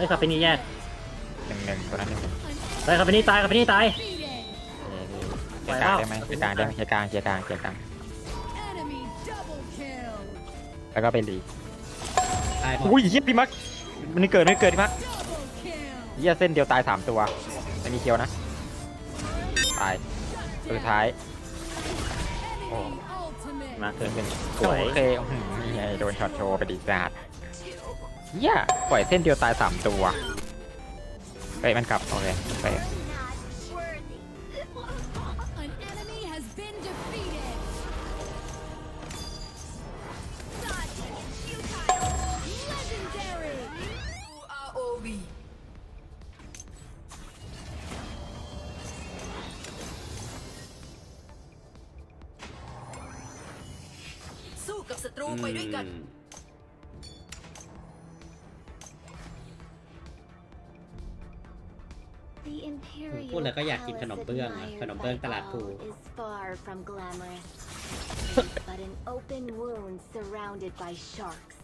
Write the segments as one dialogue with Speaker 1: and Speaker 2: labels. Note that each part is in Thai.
Speaker 1: ฮ้ยคาเฟนี่แยก
Speaker 2: หนึ่งหนึ่งตัวนั้นหนึ่งหนึ่ง
Speaker 1: เฮ้ยคาเฟนี่ตายคาเฟนี่ตาย
Speaker 2: เคลียร์กลางได้ไหมเคลียร์กลางได้ไหมเคลียร์กลางเคลียร์กลางเคลียร์กลาง
Speaker 3: Enemy double kill.
Speaker 2: แล้วก็ไปรี
Speaker 4: ตายหมด
Speaker 2: อุ้ยเฮียพี่มักมันนี่เกิดไม่เกิดพี่มัก
Speaker 3: Double kill.
Speaker 2: เฮียเส้นเดียวตายสามตัวไม่มีเคียวนะ ตายตัวสุดท้าย
Speaker 3: Enemy ultimate.
Speaker 1: มาเกินเป็นส
Speaker 2: โอ
Speaker 1: วย
Speaker 2: เคอื้อหือนี่ไงโดนช็อตโชว์ไปดีจัด เฮียปล่อยเส้นเดียวตายสามตัวเฮ้ยมันกลับโอเคไป
Speaker 3: An enemy has been defeated. Legendary.
Speaker 5: ROV สู้กับศัตรูไปด้วยกัน
Speaker 6: พูดแล้วก็อยากกินขนมเบื้องอะขนมเบื้องตลาดภู
Speaker 7: but an open wound surrounded by sharks.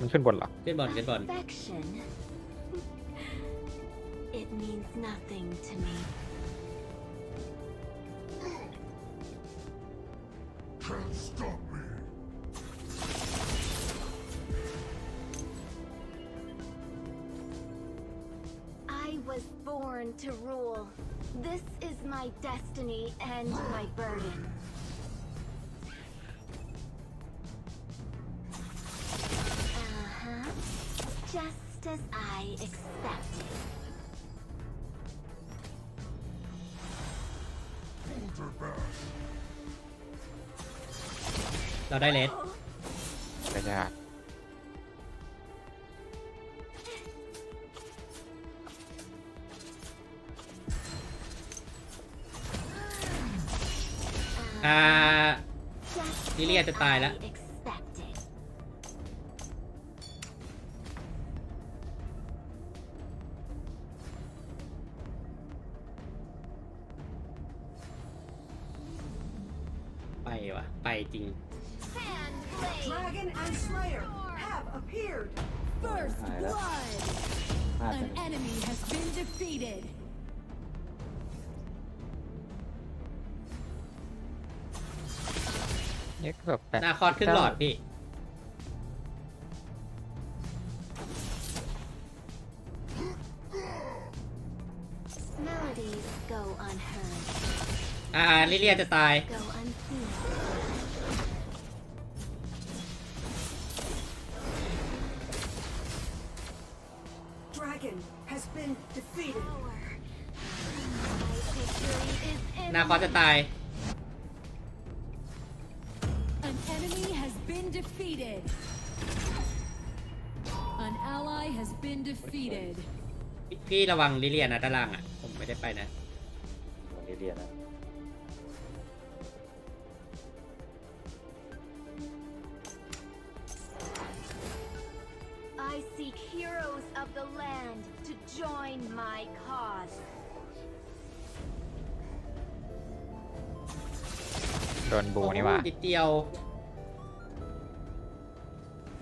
Speaker 2: มันขึ้นบนเหรอ
Speaker 6: ขึ้นบอลขึ้นบอล
Speaker 7: Affection. Nothing to me. I was born to rule. This is my destiny and my burden. Uh-huh. Just as I expected.
Speaker 6: เราได้เลส
Speaker 2: กระยาด
Speaker 6: อ่า
Speaker 7: Just
Speaker 6: Lilia
Speaker 7: as
Speaker 6: จะตายแล้ว
Speaker 7: I expected.
Speaker 6: ไปวะไปจริง
Speaker 7: Fan blade.
Speaker 5: Dragon and Slayer have appeared
Speaker 3: First
Speaker 4: Alright, that's-
Speaker 3: blood.
Speaker 4: พลาด
Speaker 3: An enemy has been defeated.
Speaker 2: เนี่ยก็แบบแปด
Speaker 6: หน้าคอร์ดขึ้นหลอดพี่
Speaker 7: Melodies go unheard,
Speaker 6: อ่าลิเลียจะตาย ร์ดจะตาย
Speaker 3: An enemy has been defeated. An ally has been defeated.
Speaker 6: พี่พี่ระวังลิเลียนะด้านล่างอะ ผมไม่ได้ไปนะ
Speaker 4: วันนี้เรียนนะ
Speaker 2: โดนบูนี่หว่า
Speaker 6: นิดเดียว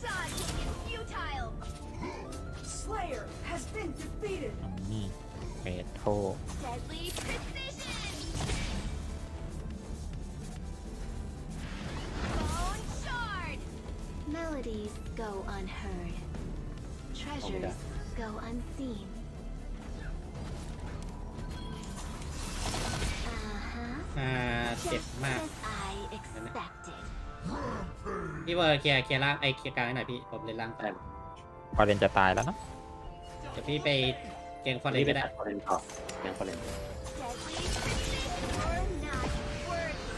Speaker 7: Dodging is futile.
Speaker 5: Slayer has been defeated
Speaker 2: นี่เมโท
Speaker 7: Deadly precision. Bone shard. Melodies go unheard. Treasures go unseen. Uh-huh.
Speaker 6: อ่าเจ็บ
Speaker 7: Just
Speaker 6: มาก
Speaker 7: as I expected.
Speaker 6: พี่เวอร์เคลียร์เคลียร์ล่างไอเคลียร์กลางให้หน่อยพี่ผมเล่นล่างไป
Speaker 2: พอเรนจะตายแล้วเนาะ
Speaker 6: เดี๋ยวพี่ไปเกงฟอร์เร
Speaker 4: นี่
Speaker 6: น
Speaker 4: เป็
Speaker 6: ก็
Speaker 4: น
Speaker 6: ได้
Speaker 4: คอนเทนต์ต่อยังคอนเทนต์
Speaker 7: Deadly precision. You're not worthy.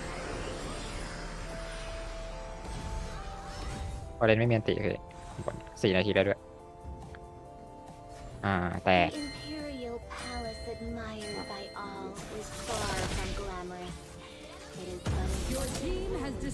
Speaker 2: พอเรนไม่มีอันติเลยสี่นาทีแล้วด้วย อ่าแต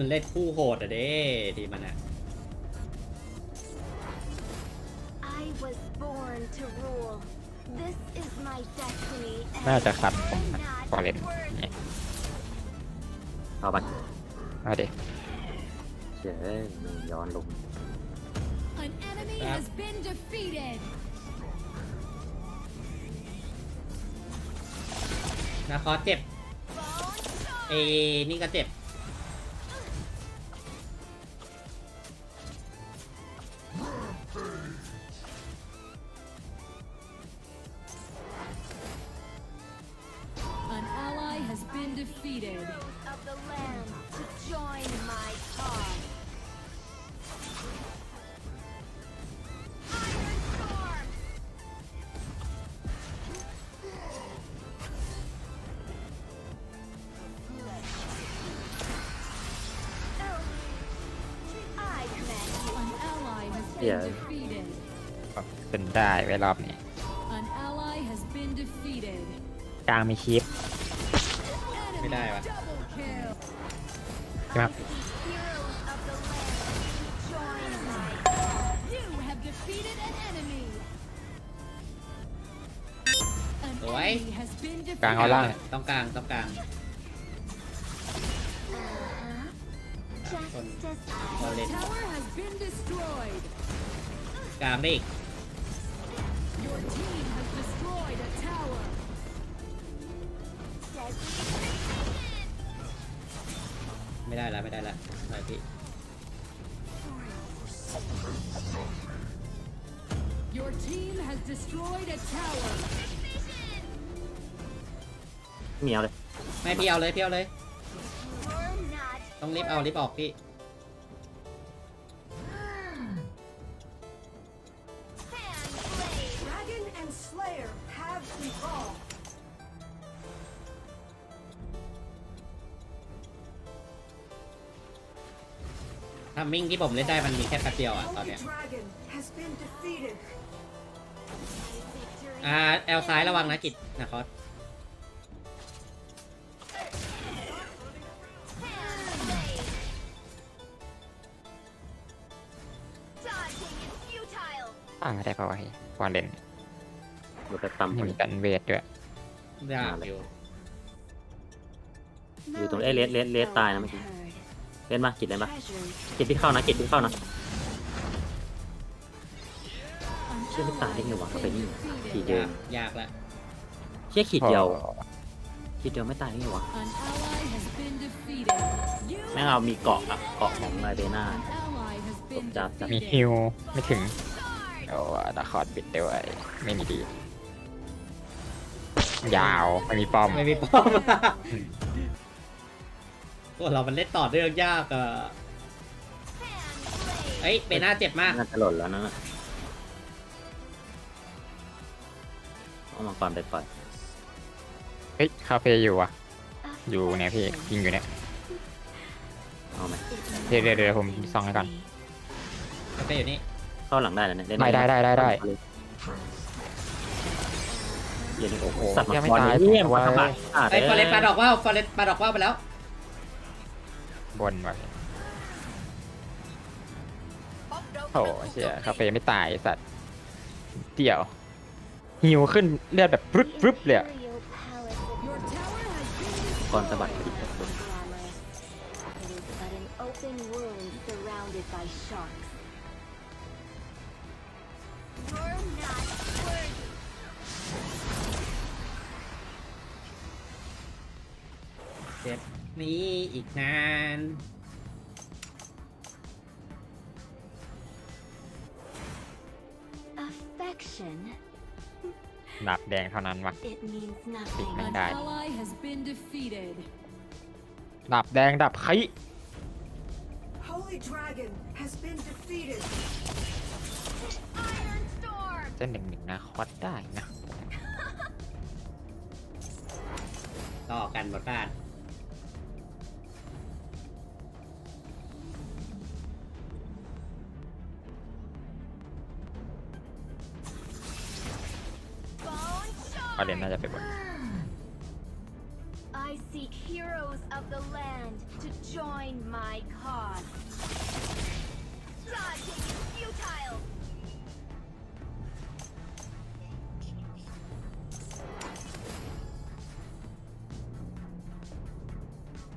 Speaker 5: มั
Speaker 4: น
Speaker 6: เล่นคู่โหดอะเด้ทีมันอะ
Speaker 7: I was born to rule. This is my destiny.
Speaker 2: น่า
Speaker 7: and
Speaker 2: จะคัดผม
Speaker 7: I'm
Speaker 2: นะ
Speaker 7: not
Speaker 2: ฟอร์เรน
Speaker 7: worthy.
Speaker 2: เนี่ย
Speaker 4: เอาไป
Speaker 2: เอาดิ
Speaker 4: เจ๋ยมึงย้อนลง
Speaker 3: An enemy
Speaker 6: Yep.
Speaker 3: has been defeated.
Speaker 6: นาคอสเจ็บเอนี่ก็เจ็บ
Speaker 3: ally has been
Speaker 4: Yeah.
Speaker 3: defeated.
Speaker 2: เป็นได้ไว้รอบนี้
Speaker 3: An ally has been defeated.
Speaker 2: กลางมีคลิป
Speaker 3: Enemy
Speaker 6: ไม่ได้วะ
Speaker 3: double kill.
Speaker 2: ใช่ไหมครับ
Speaker 7: Heroes of the land to join my cause.
Speaker 3: You have defeated an enemy. An
Speaker 6: Ủa ấy?
Speaker 3: enemy has been
Speaker 2: กลางเอา
Speaker 3: defeated.
Speaker 2: ล่าง
Speaker 6: ต้องกลางต้องกลาง
Speaker 7: Uh-huh. Just as I
Speaker 6: Well,
Speaker 3: The
Speaker 6: then.
Speaker 3: tower has been destroyed.
Speaker 6: กลางได้อีก
Speaker 3: Your team has destroyed a tower.
Speaker 7: said.
Speaker 6: ไม่ได้แล้วไม่ได้แล้วอะไรพี่
Speaker 3: Your team has destroyed a tower.
Speaker 4: เหมียวเลย
Speaker 6: ไม่พี่เอาเลยพี่เอาเลย
Speaker 7: You're not
Speaker 6: ต้องรีบเอารีบออกพี่
Speaker 7: fan blade.
Speaker 5: Dragon and Slayer have evolved.
Speaker 6: ถ้ามิ่งที่ผมเล่นได้มันมีแค่แป๊บเดียวอะตอน
Speaker 5: Holy
Speaker 6: เนี้ย
Speaker 5: Dragon has been defeated.
Speaker 6: อ่าแอลซ้ายระวังนะกิจนะคอส
Speaker 7: futile.
Speaker 2: อ่าได้พอไอ้ฟอร์เรน
Speaker 4: รถไปปั๊ม
Speaker 2: ไม่มีกันเวทด้วย
Speaker 6: ยากอยู่
Speaker 4: อยู่ตรงเอ้ยเลสเลสเลสตายนะเมื่อกี้
Speaker 7: Unheard.
Speaker 4: เล่นมากิดเล่นมา
Speaker 7: Treasures
Speaker 4: กิดพี่เข้านะกิดพี่เข้านะ
Speaker 3: An
Speaker 4: เชื่อไม่ตายได้ไงวะ
Speaker 3: ally
Speaker 4: เขา
Speaker 3: has
Speaker 4: ไป
Speaker 3: been
Speaker 4: นี่
Speaker 3: defeated.
Speaker 4: ขีดเดียวยา
Speaker 6: กยากละ
Speaker 4: เชี่ยขีดเดียว
Speaker 2: พอ
Speaker 4: ขีดเดียวไม่ตายได้ไงวะ
Speaker 3: An ally has been defeated. You
Speaker 4: แม่งเอามีเกาะอะเกาะของไอเบน่า
Speaker 3: An ally has been
Speaker 4: Chặt, chặt.
Speaker 2: มี
Speaker 3: defeated.
Speaker 2: ฮิวไม่ถึง โอ้ดาคอร์ดบิดด้วย ไม่มีดี ยาวไม่มีป้อม
Speaker 6: ไม่มีป้อมพวกเรามันเล่นต่อเรื่องยากอะ
Speaker 7: fan blade.
Speaker 6: เอ้ยเบน่าเจ็บมาก
Speaker 4: น่าจะหล่นแล้วนั่นน่ะเอามังกรไปปล่อย
Speaker 2: เฮ้ยคาเฟ่อยู่อะ
Speaker 7: A
Speaker 2: อยู่เนี่ยพี่ยิงอยู่เนี่ย
Speaker 4: เอาไหม
Speaker 2: เดี๋ยวเดี๋ยวเดี๋ยวผมส่องให้ก่อน
Speaker 6: ก็ไปอยู่นี่
Speaker 4: เข้าหลังได้แล้วเนี่ยเล่น
Speaker 2: ได้ได้ได้ได้ได้
Speaker 4: เหี้ย็นโอ้โห
Speaker 2: โอ้
Speaker 4: สัตว์
Speaker 2: ยังไม่
Speaker 4: มังกร
Speaker 2: ตาย
Speaker 4: เนี่ย
Speaker 2: ผม
Speaker 4: มัน
Speaker 2: ว่า
Speaker 4: ทำบาปอะ
Speaker 6: ไอ้ยฟอเรนปลาดอกว่าวฟอเรนปลาดอกว่าวไปแล้ว
Speaker 2: บนว่ะ
Speaker 5: ป้อมเรา
Speaker 2: โอ้เชี่ยคาเฟ่ไม่ตายไอ้สัตว์เดี่ยวฮิวขึ้นเลือดแบบปรึ๊บปรึ๊บเลยอะ
Speaker 7: Imperial palace of
Speaker 3: Your tower has been
Speaker 4: มังกรสะบัด
Speaker 6: เจ็บนี้อีกนาน
Speaker 7: Affection.
Speaker 2: ดาบแดงเท่านั้นวะ
Speaker 7: It means
Speaker 2: Big
Speaker 7: nothing.
Speaker 2: man.
Speaker 3: An
Speaker 2: died.
Speaker 3: ally has been defeated.
Speaker 2: ดาบแดงดาบไข
Speaker 5: Holy Dragon has been defeated.
Speaker 7: Iron Storm!
Speaker 2: เส้นหนึ่งหนึ่งนะคอดได้นะ
Speaker 6: ต่อกันหมดบ้าน
Speaker 2: ประเด็นน่า
Speaker 7: Shard!
Speaker 2: จะเป็นบน
Speaker 7: I seek heroes of the land to join my cause. Dodging is futile!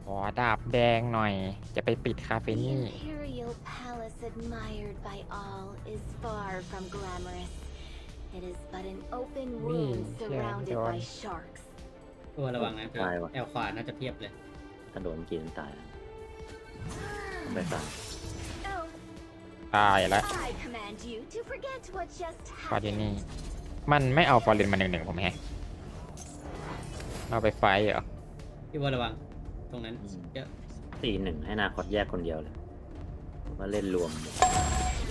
Speaker 2: ขอดาบแดงหน่อย จะไปปิดคาเฟ
Speaker 7: The
Speaker 2: นี่
Speaker 7: imperial palace admired by all is far from glamorous. It is but an open wound
Speaker 2: yeah,
Speaker 7: surrounded by
Speaker 2: John.
Speaker 7: sharks.
Speaker 6: ตัวระวังนะพี่
Speaker 4: ตายว่ะ
Speaker 6: แอลขวาน่าจะเพียบเลย
Speaker 4: ถ้าโดนกินตายแล้วไปสาม
Speaker 7: Oh,
Speaker 2: ตายแล้ว
Speaker 7: I command you to forget what just
Speaker 2: ฟอร์ดินี่
Speaker 7: happened.
Speaker 2: มันไม่เอาฟอร์เรนมาหนึ่งหนึ่งผมแฮะเอาไปไฟท์เหรอ
Speaker 6: พี่ว่าระวัง ตรงนั้นเยอะ
Speaker 4: สี่หนึ่งให้นาคอดแยกคนเดียวเลยว่าเล่นรวมหมด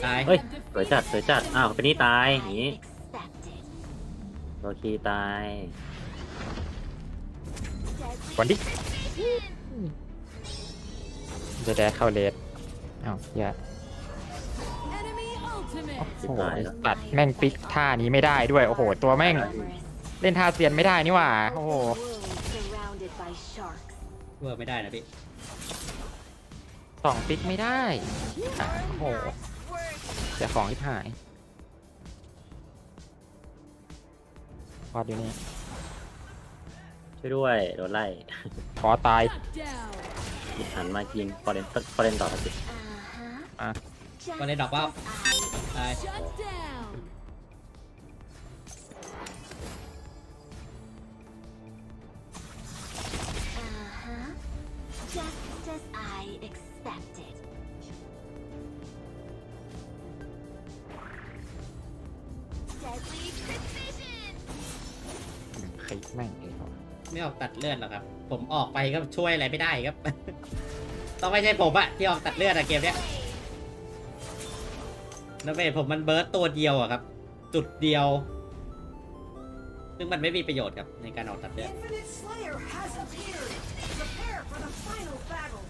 Speaker 6: ตาย
Speaker 4: เฮ้ยสวยจัดสวยจัด อ้าวเป็นนี่ตายอย่าง
Speaker 7: I
Speaker 4: นี้
Speaker 7: expected.
Speaker 4: โรคีตาย
Speaker 7: Deadly
Speaker 2: ก่อนดิ
Speaker 7: precision!
Speaker 2: จะได้เข้าเลสเอ้าอย่า
Speaker 3: Enemy ultimate.
Speaker 2: โอ้
Speaker 4: ชิบ
Speaker 2: โห
Speaker 4: หายแล้ว
Speaker 2: ตัดแม่งปิกท่านี้ไม่ได้ด้วย โอ้โห ตัวแม่ง
Speaker 7: Glamorous.
Speaker 2: เล่นท่าเซียนไม่ได้นี่หว่า โอ้โห
Speaker 7: Open wound surrounded by sharks.
Speaker 6: เวอร์ไม่ได้นะพี่
Speaker 2: สองปิกไม่ได้อะโอ้โหเสียของที่หาย พอดอยู่นี่
Speaker 4: ช่วยด้วยโดนไล่
Speaker 2: ขอตาย
Speaker 3: Shut down.
Speaker 4: หันมายิงฟอร์เรนฟอร์เรนต่อสิ
Speaker 7: Uh-huh.
Speaker 2: Ah.
Speaker 7: Just
Speaker 6: ก็เลยดอกว่า
Speaker 7: as I
Speaker 6: ตาย
Speaker 2: ติแม่งเลย
Speaker 6: ไม่ออกตัดเลือดหรอกครับ ผมออกไปก็ช่วยอะไรไม่ได้ครับ ต้องไม่ใช่ผมอะที่ออกตัดเลือดอะเกมเนี้ยแล้วเวทผมมันเบิร์ตตัวเดียวอะครับ จุดเดียว ซึ่งมันไม่มีประโยชน์ครับในการออกตัดเลือด
Speaker 5: Infinite Slayer has appeared. Prepare for the final battle.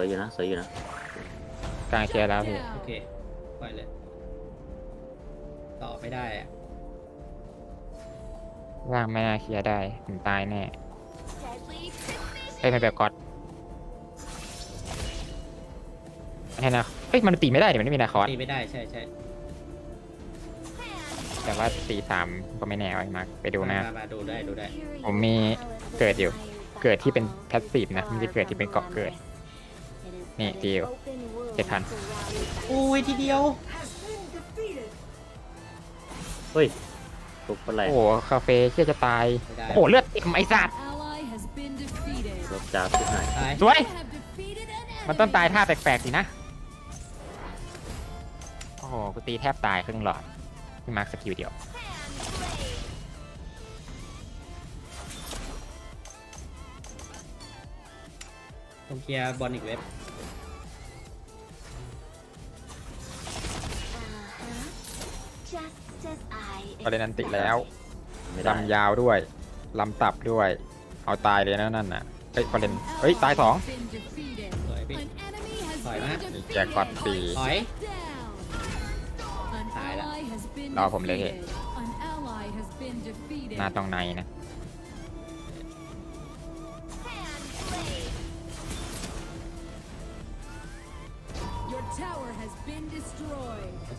Speaker 2: ว
Speaker 4: ย
Speaker 3: Onslaught.
Speaker 4: อยู่นะสวยอยู่นะ
Speaker 2: กลางเคลียร์แล้วพี่
Speaker 6: โอเคปล่อยเลย ต่อไม่ได้อะ
Speaker 2: ว่างไม่น่าเคลียร์ได้ผมตายแน่
Speaker 7: Deadly
Speaker 2: เอ้ย
Speaker 7: precision!
Speaker 2: ไม่แบบก๊อตให้นะเฮ้ยมันตีไม่ได้เดี๋ยวมันไม่มีนาคอร์ส
Speaker 6: ตีไม่ได้ใช่ใช่
Speaker 2: แต่ว่าตีสามก็ไม่แน่ไว้มาไปดูนะ
Speaker 6: มามาดูได้ดูได้
Speaker 2: ผมมีเกิดอยู่ เกิดที่เป็นแพสซีฟนะไม่ใช่เกิดที่เป็นเกาะเกิด นี่ดีลเจ็ดพัน
Speaker 6: โอ้ยทีเดียว
Speaker 5: Has been defeated.
Speaker 4: เฮ้ยทุกคนไร
Speaker 2: โอ้โหคาเฟ่เชี่ยจะตาย
Speaker 6: ไม่ได้
Speaker 2: โอ้โหเลือดเต็มไอ้สัต
Speaker 3: An
Speaker 2: ว์
Speaker 3: ally has been defeated.
Speaker 4: ลบจ้าบทุกไหน
Speaker 6: ตาย
Speaker 2: สวย
Speaker 3: You have defeated an
Speaker 2: มันต้อง
Speaker 3: enemy.
Speaker 2: ตายท่าแปลกๆสินะ โอ้โหกูตีแทบตายครึ่งหลอดที่มาร์คสกิลเดียว
Speaker 6: ผมเคลียร์บอลอีกเว็บ
Speaker 2: ประเด็นอันติแล้ว
Speaker 4: ไม่ได้
Speaker 2: ลำยาวด้วยลำตับด้วย เอาตายเลยนะนั่นน่ะเฮ้ยประเด็นเฮ้ยตายสอง
Speaker 3: Been defeated.
Speaker 6: สวยพี่
Speaker 3: An enemy has
Speaker 6: Sorry,
Speaker 3: been
Speaker 6: man.
Speaker 3: defeated.
Speaker 2: แจ็คพอตสี่
Speaker 6: ถอย
Speaker 3: Down. An
Speaker 6: Tài lắm.
Speaker 3: ally has been
Speaker 2: Lo ผมเลย
Speaker 3: defeated. An ally has been defeated.
Speaker 2: หน้าตรงในนะ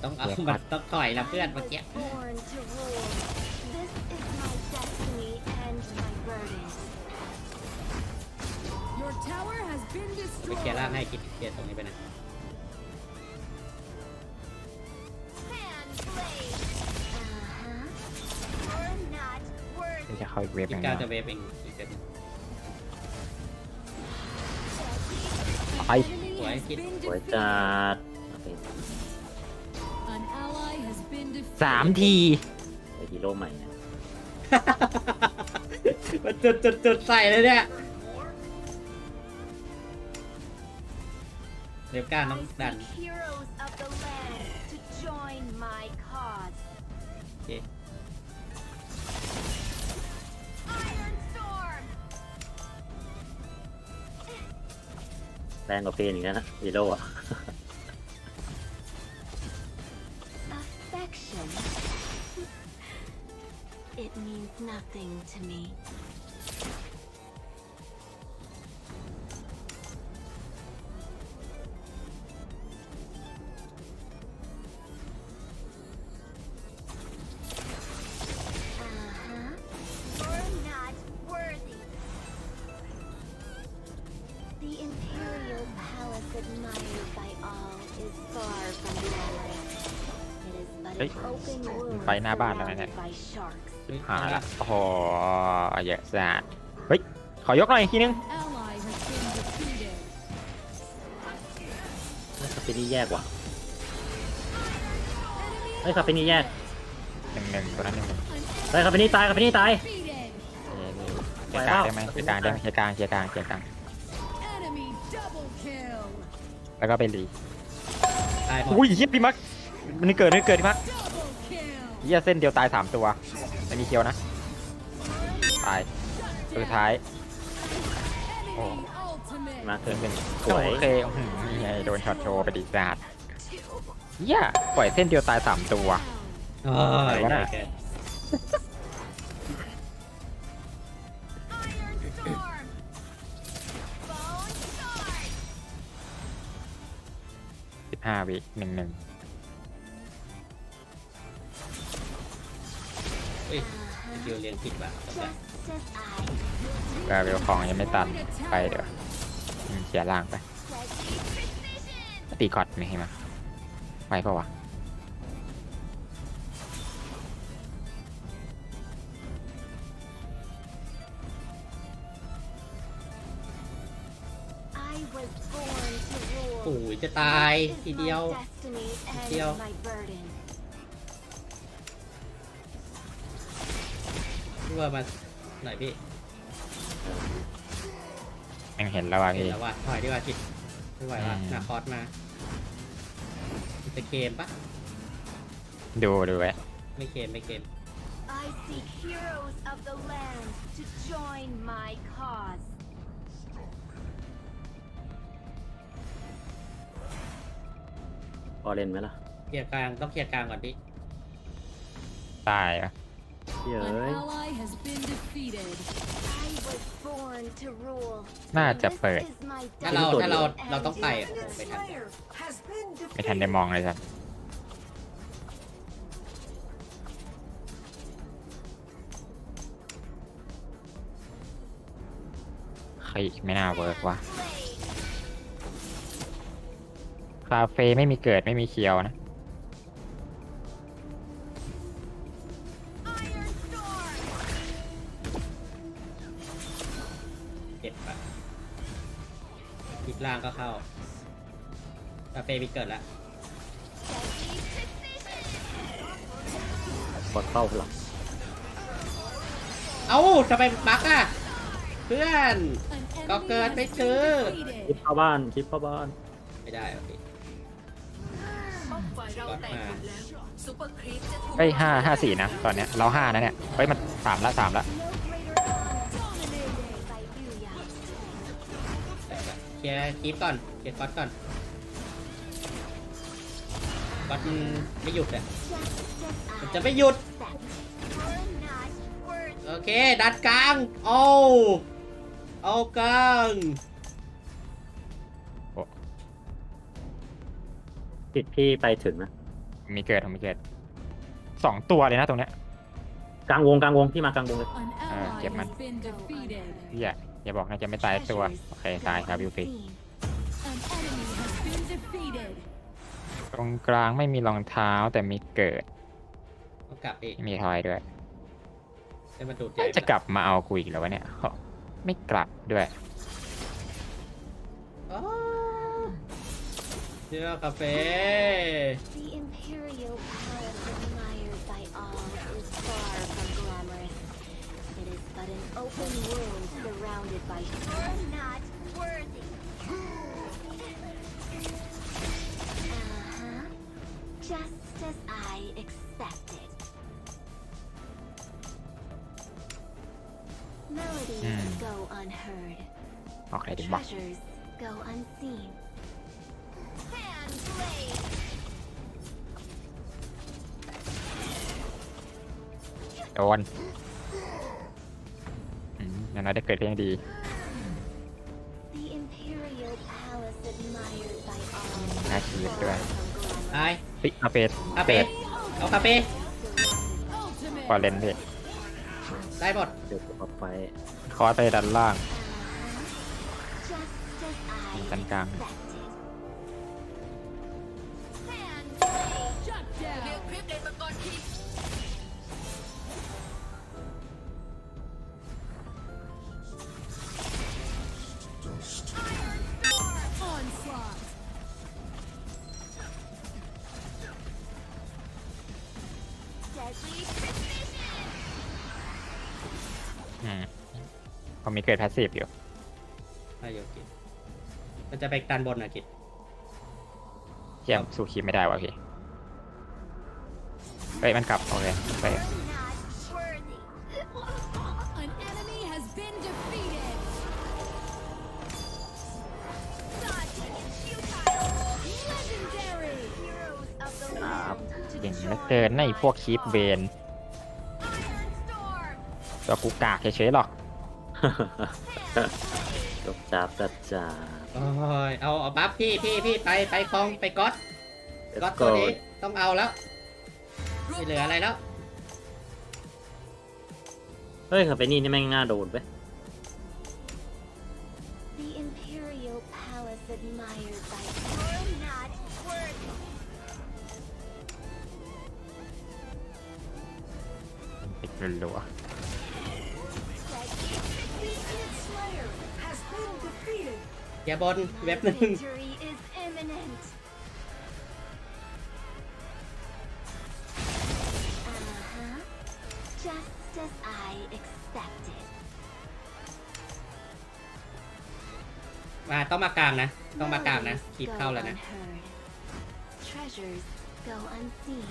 Speaker 6: ต้องเอามันต้องถอยละเพื่อนเมื่อกี้
Speaker 7: born to rule. This is my destiny and my burden.
Speaker 3: Your tower has been
Speaker 6: ไปเคลียร์ล่าง
Speaker 3: destroyed.
Speaker 6: ให้คิดเคลียร์ตรงนี้ไปนะ
Speaker 7: Fan blade. Uh-huh. You're not worthy.
Speaker 2: ที่จะเข้าอีกเวฟห
Speaker 6: คิด
Speaker 2: นึง
Speaker 6: กล้า
Speaker 2: นะ
Speaker 6: จะเวฟเองอีกเซตหนึ่ง
Speaker 2: ไป
Speaker 3: Enemy
Speaker 6: Ủa,
Speaker 3: has
Speaker 6: cái-
Speaker 3: been
Speaker 4: สวย
Speaker 3: defeated.
Speaker 4: จัดโอเค
Speaker 2: สามที
Speaker 4: ไอฮีโร่ใหม่เนี่ย
Speaker 6: มันจุดจุดจุดใส่เลยเนี่ยเดี๋ยวกล้า
Speaker 7: I
Speaker 6: ต้องดัน
Speaker 7: seek heroes of the land to join my cause.
Speaker 6: โอเค
Speaker 7: Iron Storm.
Speaker 4: แรงกว่าเฟนอีกแล้วนะฮีโร่อะ
Speaker 7: It means nothing to me. Uh-huh. You're not worthy. The imperial palace admired by all is far from glamorous. It is but
Speaker 2: Ê,
Speaker 7: an open wound
Speaker 2: ไปหน้าบ้านแล้วนะเนี่ย
Speaker 7: surrounded by sharks.
Speaker 2: หาละโอ้โหเยอะสาดเฮ้ย ขอยกหน่อยอีกทีนึง
Speaker 3: Ally has been defeated.
Speaker 4: คาเฟนี่แยกว่ะ
Speaker 3: Enemy
Speaker 4: เฮ้ยคาเฟนี่แยก
Speaker 2: หนึ่งหนึ่งตัวนั้นหนึ่งหนึ่ง
Speaker 3: an
Speaker 4: เฮ้ยคาเฟนี่ตายคาเฟนี่ตาย
Speaker 3: defeated.
Speaker 2: เคลียร์กลางได้ไหมเคลียร์กลางได้ไหมเคลียร์กลางเคลียร์กลางเคลียร์กลาง
Speaker 3: Enemy double kill.
Speaker 2: แล้วก็ไปรี
Speaker 6: ตายหมด
Speaker 2: อุ้ยเฮียพี่มักมันนี่เกิดมันนี่เกิดพี่มัก
Speaker 3: Double kill.
Speaker 2: เฮียเส้นเดียวตายสามตัว ไม่มีเคียวนะ ตายตัวสุดท้าย
Speaker 3: Enemy ultimate.
Speaker 4: มาเกินเป็นส
Speaker 2: โอ
Speaker 4: วย
Speaker 2: เคอื้อหือนี่ไงโดนช็อตโชว์ไปดีจัดเฮียปล่อยเส้นเดียวตายสามตัว
Speaker 6: โอ้ย
Speaker 2: ไหนวะน่ะ
Speaker 6: แก
Speaker 7: Iron Storm. Bone Sword.
Speaker 2: สิบห้าวิหนึ่งหนึ่ง
Speaker 6: เฮ้ยเดียวเรียงผิดว่ะจำได้
Speaker 7: Just as I
Speaker 2: กาเวลของยังไม่ตันไปเดี๋ยวอืมเคลียร์ล่างไป
Speaker 7: precision.
Speaker 2: ตีกอดไม่ให้มาไปเปล่าวะ
Speaker 7: I was born to
Speaker 6: โอ้
Speaker 7: rule.
Speaker 6: ยจะตาย
Speaker 7: This is
Speaker 6: ทีเดียว
Speaker 7: my destiny and
Speaker 6: เดียว พี่ว่ามาหน่อยพี่
Speaker 2: ยังเห็นแล้วว่ะ
Speaker 6: เห็น
Speaker 2: พี่
Speaker 6: แล้วว่าถอยดีกว่าคิดไม่ไหวละ
Speaker 2: อืม
Speaker 6: นาคอสมาจะเคมปะ
Speaker 2: ดูดูไว้
Speaker 6: ไม่เคมไม่เคม
Speaker 7: I seek heroes of the land to join my cause.
Speaker 4: พอเล่นไหมล่ะ
Speaker 6: เคลียร์กลางต้องเคลียร์กลางก่อนพี่
Speaker 2: ตายอะ
Speaker 4: เฮ้ย
Speaker 3: An ally has been defeated.
Speaker 7: I was born to rule.
Speaker 2: น่าจะ
Speaker 7: This
Speaker 2: เปิด
Speaker 7: is my
Speaker 6: ถ้าเรา
Speaker 7: destiny
Speaker 6: ถ้าเรา
Speaker 7: and
Speaker 6: เราต้องไป
Speaker 7: my
Speaker 6: อะผมไปทัน
Speaker 5: Slayer has been
Speaker 2: ไม่ทัน
Speaker 5: defeated.
Speaker 2: ได้มองเลยสันใครอีกไม่น่าเวิร์กว่ะ
Speaker 7: blade.
Speaker 2: คาเฟ่ไม่มีเกิดไม่มีเคียวนะ
Speaker 6: ล่างก็เข้าคาเฟ่พี่เกิดแล้ว
Speaker 7: Deadly precision.
Speaker 4: กดเข้าหลัง
Speaker 6: เอ้าทำไมบักอะเพื่อน
Speaker 3: An
Speaker 6: Có
Speaker 3: enemy
Speaker 6: cơ
Speaker 3: has
Speaker 6: mấy
Speaker 3: been
Speaker 6: chứ.
Speaker 4: คลิป
Speaker 3: defeated.
Speaker 4: เข้าบ้านคลิปเข้าบ้าน
Speaker 6: ไม่ได้โอเค
Speaker 5: ฝ่ายเราแตกหมดแล้วซูเปอร์ครีปจะถูก
Speaker 2: เฮ้ยห้าห้าสี่นะ ตอนเนี้ยเราห้านะเนี่ย เฮ้ย มันสามละสามละ
Speaker 6: เคลียร์คีปก่อนเคลียร์ก๊อตก่อนก๊อตมันไม่หยุดอะ
Speaker 7: Just
Speaker 6: มัน
Speaker 7: as
Speaker 6: จะ
Speaker 7: I
Speaker 6: ไม่หยุด
Speaker 7: said. You're not worthy.
Speaker 6: โอเค ดันกลาง เอาเอากลาง
Speaker 4: ติดพี่ไปถึงนะ
Speaker 2: มีเกิดผมมีเกิดสองตัวเลยนะตรงเนี้ย
Speaker 4: กลางวงกลางวงพี่มากลางวงเลย
Speaker 3: An
Speaker 2: À,
Speaker 3: ally
Speaker 2: chẹp
Speaker 3: has
Speaker 2: mạnh.
Speaker 3: been defeated.
Speaker 2: เฮีย อย่าบอกนะจะไม่ตายสักตัว
Speaker 7: Treasures
Speaker 2: โอเค ตายครับ
Speaker 7: go
Speaker 2: วิวสิ
Speaker 7: unseen.
Speaker 3: An enemy has been defeated.
Speaker 2: ตรงกลางไม่มีรองเท้าแต่มีเกิด
Speaker 6: ต้องกลับอีก
Speaker 2: มีทอยด้วย
Speaker 6: ให้มันดูดใหญ่
Speaker 2: จะกลับมาเอากูอีกแล้ววะเนี่ยโอ้ไม่กลับด้วย
Speaker 6: อ๋อเชื่อคาเฟ่
Speaker 7: The Imperial open wound surrounded by... You're not worthy. uh-huh. Just as I expected. Melodies
Speaker 2: hmm.
Speaker 7: go unheard.
Speaker 2: Okay, then
Speaker 7: what? Go unseen.
Speaker 2: On. อืมอย่างน้อยได้เกิดก็ยังดี
Speaker 7: The Imperial Palace admired by all.
Speaker 2: น่าชีวิตด้วย
Speaker 7: far from glamorous.
Speaker 6: ตาย
Speaker 2: เฮ้ยอาเปด
Speaker 6: คาเฟ่เอาคาเฟ่
Speaker 3: Ultimate.
Speaker 2: พอเล่นพี่
Speaker 6: ได้หมด
Speaker 4: เดี๋ยวผมเอาไป
Speaker 2: คอร์สไปด้านล่าง
Speaker 7: Just as I
Speaker 2: ด้านกลาง ผมมีเกิดแพสซีฟอยู่
Speaker 6: ไปโยกิมันจะไปดันบนนะกิจ
Speaker 2: เยี่ยมสู้คีบไม่ได้วะพี่เฮ้ยมันกลับโอเคไป
Speaker 7: Not worthy.
Speaker 3: An enemy has been defeated. Legendary.
Speaker 7: Heroes of the
Speaker 2: ครับ
Speaker 7: land to
Speaker 2: เก่ง
Speaker 7: join
Speaker 2: เหลือเกินในะไอ้พวกคีบเวน
Speaker 7: Iron Storm.
Speaker 2: ตัวกูกากเฉยๆหรอก
Speaker 4: จบจับจัดจ้า
Speaker 6: โอ้ยเอาเอาบัฟพี่พี่พี่ไปไปคลองไปก๊อตก๊อตตัวนี้ต้องเอาแล้วไม่เหลืออะไรแล้ว
Speaker 4: เฮ้ยขับไปนี่นี่แม่งน่าโดนไป
Speaker 7: The Imperial Palace admired by You're not worthy.
Speaker 2: ปิดรัว
Speaker 5: defeated.
Speaker 6: อย่าบนเว็บหนึ่ง
Speaker 7: Victory is imminent. Uh-huh. Just as I expected.
Speaker 6: มาต้องมากลางนะ ต้องมากลางนะ
Speaker 7: Melodies
Speaker 6: คีบ
Speaker 7: go
Speaker 6: เข้าแล้วนะ
Speaker 7: unheard. Treasures go unseen.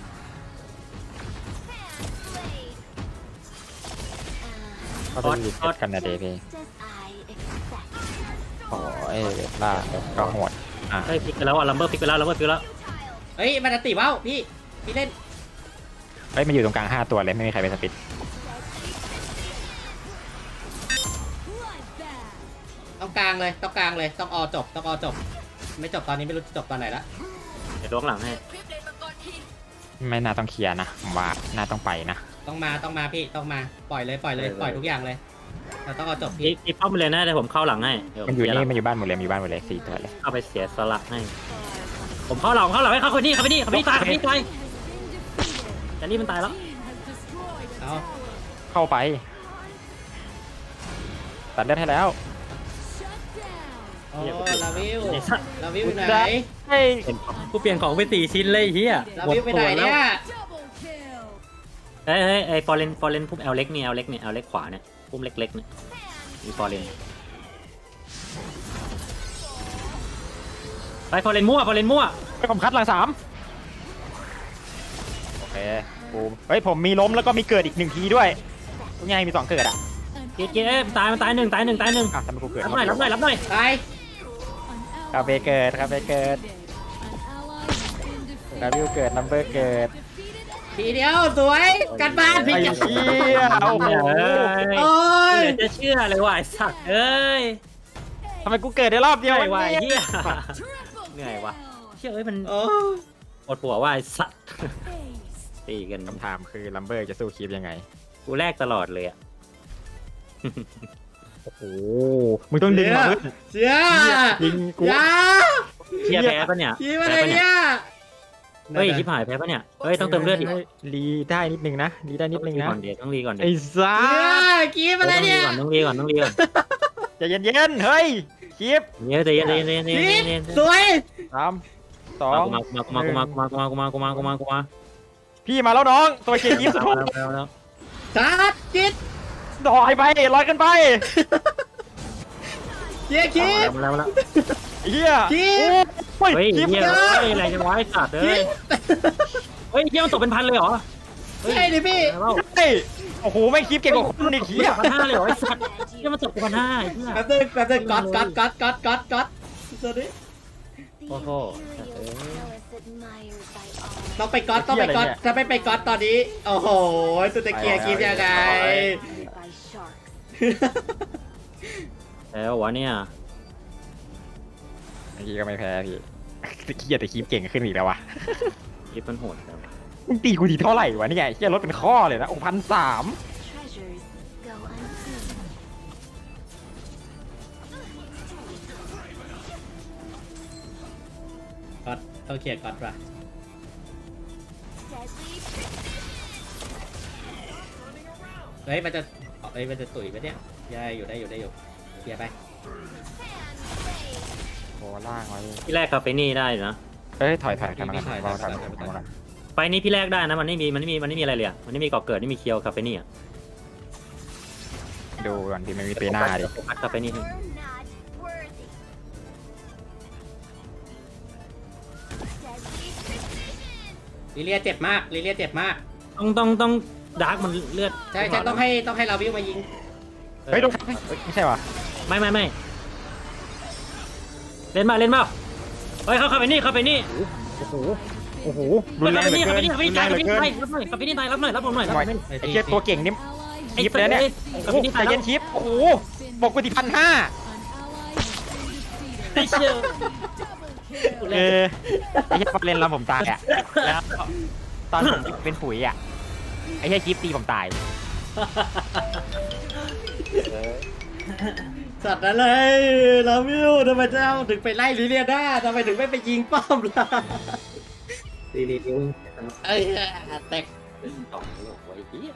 Speaker 7: Hand blade.
Speaker 2: ๆ
Speaker 7: Uh-huh.
Speaker 2: เขาจะรีเซ็ตกันนะเดพี่
Speaker 7: Just as I expected.
Speaker 2: โอ้ยเวทล่าก็โหดอะ
Speaker 4: เฮ้ยพลิกไปแล้วอะลัมเบอร์พลิกไปแล้วลัมเบอร์พลิกไปแล้ว
Speaker 6: เฮ้ยมันจะติว่าวพี่พี่เล่น
Speaker 2: เฮ้ยมันอยู่ตรงกลางห้าตัวเลยไม่มีใครเป็นสปิด
Speaker 3: Bloodbath.
Speaker 6: ต้องกลางเลยต้องกลางเลยต้องออจบต้องออจบ ไม่จบตอนนี้ไม่รู้จะจบตอนไหนละ
Speaker 4: เดี๋ยวล้วงหลังให้
Speaker 2: ไม่น่าต้องเคลียร์นะผมว่าน่าต้องไปนะ
Speaker 6: ต้องมาต้องมาพี่ต้องมาปล่อยเลยปล่อยเลยปล่อยทุกอย่างเลย เราต้องเอาจบ
Speaker 4: พลิ
Speaker 6: พี่
Speaker 4: กพลิกเข้าไปเลยนะเดี๋ยวผมเข้าหลังให้เดี๋ยว
Speaker 2: มันอยู่
Speaker 4: เสีหลั
Speaker 2: นี่
Speaker 4: ง
Speaker 2: มันอยู่บ้านหมดเลยมีบ้านหมดเลยสี่ตัวเลย
Speaker 4: เข้าไปเสียสละให้
Speaker 7: Far from
Speaker 4: ผมเข้าหลังผมเข้าหลังให้เข้าคนนี้เข้าไปนี่เข้าไปนี่ตายเข้าไปนี่ตาย
Speaker 3: Has been defeated.
Speaker 4: แต่นี่มันตายแล้ว
Speaker 3: Team has destroyed a
Speaker 6: Ow.
Speaker 3: tower.
Speaker 2: เข้าไป ตัดเลือดให้แล้ว
Speaker 3: Shut down.
Speaker 6: โอ้ลาวิว
Speaker 4: ไอ้สัส
Speaker 6: ลาวิวอยู่ไหน
Speaker 2: เฮ้ย
Speaker 4: กูเปลี่ยนของไปสี่ชิ้นเลยไอ้เฮีย
Speaker 6: ลาวิวไปไหนเนี่ย
Speaker 3: Double kill.
Speaker 4: เฮ้ยเฮ้ยไอ้ฟอร์เรนฟอร์เรนพุ่มแอลเล็กนี่แอลเล็กนี่แอลเล็กขวาเนี่ย พุ่มเล็กๆเนี่ยมีฟอร์เรนไปฟอร์เรนมั่วฟอร์เรนมั่ว
Speaker 2: ไปผมคัดหลังสามโอเคกูเฮ้ยผมมีล้มแล้วก็มีเกิดอีกหนึ่งทีด้วยทุกอย่างมีสองเกิดอะ
Speaker 3: An
Speaker 4: เกตเกตเอ้ยมันตายมันตายหนึ่งตายหนึ่งตายหนึ่ง
Speaker 2: อะทำไมกูเกิด
Speaker 4: รับหน่อยรับหน่อยรับหน่อย
Speaker 6: ตาย
Speaker 3: an
Speaker 2: คาเฟ่เกิดคาเฟ่เกิด
Speaker 3: ally has been defeated.
Speaker 2: คาวิวเกิดนัมเบอร์เกิด
Speaker 3: Defeated
Speaker 6: ทีเดียวสวยกันบ้านพี่
Speaker 2: ไอ้
Speaker 6: จะ
Speaker 2: เหี้ยโอ้โห
Speaker 4: เอ้ย
Speaker 6: โอ้ย
Speaker 4: เหลือจะเชื่อเลยว่ะไอ้สัตว์เอ้ย
Speaker 2: ทำไมกูเกิดได้รอบเดียว
Speaker 4: เหนื่อยว่ะ
Speaker 2: วะ
Speaker 4: ไอ้
Speaker 2: เนี่ย
Speaker 4: เฮีย
Speaker 3: Triple
Speaker 4: เหนื่อยว่ะ
Speaker 3: kill.
Speaker 4: เชื่อเอ้ยมัน
Speaker 6: โอ้
Speaker 4: ปวดหัวว่ะไอ้สัตว์
Speaker 3: Aced.
Speaker 4: ตีกัน
Speaker 2: คำถามคือลัมเบอร์จะสู้คีบยังไง
Speaker 4: กูแลกตลอดเลยอะ
Speaker 2: โอ้โห มึงต้องดึงมาเว้ย
Speaker 6: เชีย
Speaker 2: จริงกู
Speaker 6: อยา
Speaker 4: เชียร์แพ้ปะเนี่ย
Speaker 6: คิดอะไร
Speaker 4: แพ้ปะเนี่ย
Speaker 6: เนี่ย
Speaker 4: เฮ้ยชิบหายแพ้ปะเนี่ยเฮ้ยต้องเติมเลือดอีก
Speaker 2: รีได้นิดนึงนะรีได้นิดนึงนะ
Speaker 4: ก่อนเดี๋ยวต้องรีก่อนเดี๋
Speaker 2: ไอ้
Speaker 4: ยว
Speaker 2: ซ่า
Speaker 6: เชียคิดอะไร
Speaker 4: ต้องรี
Speaker 6: เนี่ย
Speaker 4: ก่อนต้องรีก่อนต้องรีก่อน
Speaker 2: ใจเย็นๆเฮ้ยคลิป
Speaker 4: เดี๋ยวใจเย็นใจเย็นใจเย็นใจ
Speaker 6: คิ
Speaker 4: เย็
Speaker 6: ด
Speaker 4: นใจเย็น
Speaker 6: สวย
Speaker 2: สามสอง
Speaker 4: มากูมากูมากูมากูมากูมากูมากูมากูมากูมา
Speaker 2: พี่มาแล้วน้องตัวเกียร์ยิปสุด
Speaker 4: แล้วแล้วแล้ว
Speaker 6: ชาร์จคิด
Speaker 2: ลอยไปลอยกันไป
Speaker 6: เชียคิด
Speaker 4: แล้วแล้ว
Speaker 2: เฮีย
Speaker 6: คิด
Speaker 2: โอ้ย
Speaker 4: เฮ้ย
Speaker 2: คลิป
Speaker 4: เฮีย
Speaker 2: เยอะ
Speaker 4: เฮ้ยอะไรจะไว้สัตว์เอ้
Speaker 6: คิ
Speaker 4: ย
Speaker 6: ด
Speaker 4: เฮ้ยเฮียมันตกเป็นพันเลยเหรอ
Speaker 6: ใช่ดิพี่
Speaker 4: แล้ว
Speaker 2: เฮ้ยโอ้โหไม่งคลิปเก่งกว่าคนอีกเฮีย
Speaker 4: พันห้าเลยเหรอไอ้สัตว์เฮียมันตกเป็นพันห้าไอ้เหี้ย
Speaker 6: แป๊บนึงแป๊บนึงก๊อตก๊อตก๊อตก๊อตก๊อตก๊อตสวัสดี
Speaker 7: The
Speaker 4: Oh, oh.
Speaker 7: imperial palace admired by all
Speaker 6: ต้องไปก๊อตต้องไปก๊อตถ้าไม่ไปก๊อตตอนนี้ โอ้โหตุตะเกียร์คิดยังไง
Speaker 7: surrounded by sharks.
Speaker 4: แล้ววะเนี่ย
Speaker 2: เมื่อกี้ก็ไม่แพ้พี่เฮียแต่คลิปเก่งขึ้นอีกแล้ววะ
Speaker 4: คลิปมันโหดจัง
Speaker 2: มึงตีกูทีเท่าไหร่วะเนี่ยเฮียลดเป็นข้อเลยนะโอ้พันสาม
Speaker 7: Treasures go unseen.
Speaker 6: ก๊อตต้องเคลียร์ก๊อตป่ะ
Speaker 7: Deadly
Speaker 6: เฮ้ยมันจะเฮ้ยมันจะตุ๋ยปะเนี่ยได้อยู่ได้อยู่ได้อยู่เคลียร์ไป
Speaker 2: โอ้ล่างไว้
Speaker 4: พี่แรกคาเฟนี่ได้อยู่นะ
Speaker 2: เอ้ยถอยถอยถอยมากันถอยมากันถอยมากัน
Speaker 4: ไฟนี้พี่แรกได้นะมันไม่มีมันไม่มีมันไม่มีอะไรเลยอะมันไม่มีก่อเกิดไม่มีเคียวคาเฟนี่อะ
Speaker 2: ดูก่อนที่มันมีเปหน้าดิ
Speaker 4: โฟกัสคาเฟนี่ให้
Speaker 7: You're not worthy. Deadly precision.
Speaker 6: ลิเลียเจ็บมากลิเลียเจ็บมาก
Speaker 4: ต้องต้องต้องดาร์กมันเลือด
Speaker 6: ใช่ใช่ต้องให้ต้องให้เราวิวมายิง
Speaker 2: เฮ้ยโดนไม่ใช่ว่ะ
Speaker 4: ไม่ไม่ไม่ เล่นมาเล่นมาเฮ้ยเข้าคาเฟนี่คาเฟนี่
Speaker 2: โอ้โหโอ้โหรุนแรง
Speaker 4: คา
Speaker 2: เห
Speaker 4: เฟ
Speaker 2: ลือ
Speaker 4: นี่
Speaker 2: เกิ
Speaker 4: คานเฟนี่คาเฟ
Speaker 2: รุ
Speaker 4: นี่
Speaker 2: นแร
Speaker 4: ตางย
Speaker 2: เหลือเกิน
Speaker 4: คาเฟนี่ตายรับหน่อยคาเฟนี่ตายรับผมหน่อยรับผมหน่อย
Speaker 2: ไอ้เหี้ยตัวเก่งนี่คลิปเลยเนี่ย
Speaker 4: คา
Speaker 2: โอ้
Speaker 4: เฟ
Speaker 2: โห
Speaker 4: นี่
Speaker 2: ใจ
Speaker 4: ตายแล้
Speaker 2: เย็
Speaker 4: วน
Speaker 2: คลิปโอ้โหบอกกูที่พันห้า
Speaker 3: An ally has been defeated.
Speaker 4: ไอ้เชี่ย
Speaker 2: เออไอ้เหี้ยพอเล่นแล้วผมตายอะแล้วตอนผมเป็นปุ๋ยอะไอ้เหี้ยคลิปตีผมตาย
Speaker 6: สัตว์อะไรเราวิวทำไมเจ้าถึงไปไล่ลิเลียได้ทำไมถึงไม่ไปยิงป้อมล่ะ
Speaker 4: ดีดีดี
Speaker 6: เอ้ยแตก
Speaker 4: สองโลกไว้เหี้ย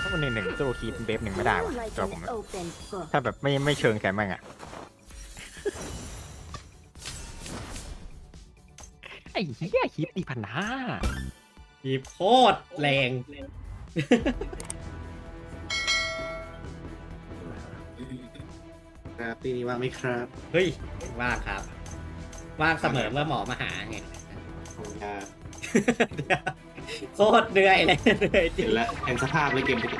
Speaker 2: ถ้ามันหนึ่งหนึ่งสู้คลิปเบฟหนึ่งไม่ได้ว่ะ
Speaker 7: Like
Speaker 2: ตัวผม
Speaker 7: an open book.
Speaker 2: ถ้าแบบไม่ไม่เชิงแข่งมั่งอะไอ้เหี้ยคลิปตีพันห้า
Speaker 6: ทีโคตรแรง
Speaker 1: ครับปีนี้ว่างไหมครับ
Speaker 6: เฮ้ยว่างครับ ว่างเสมอเมื่อหมอมาหาไง
Speaker 1: ผมจะ
Speaker 6: โคตรเหนื่อยเลยเหนื่อยจริ
Speaker 1: เห็
Speaker 6: ง
Speaker 1: นแล้วเห็นสภาพเลยเกมปกติ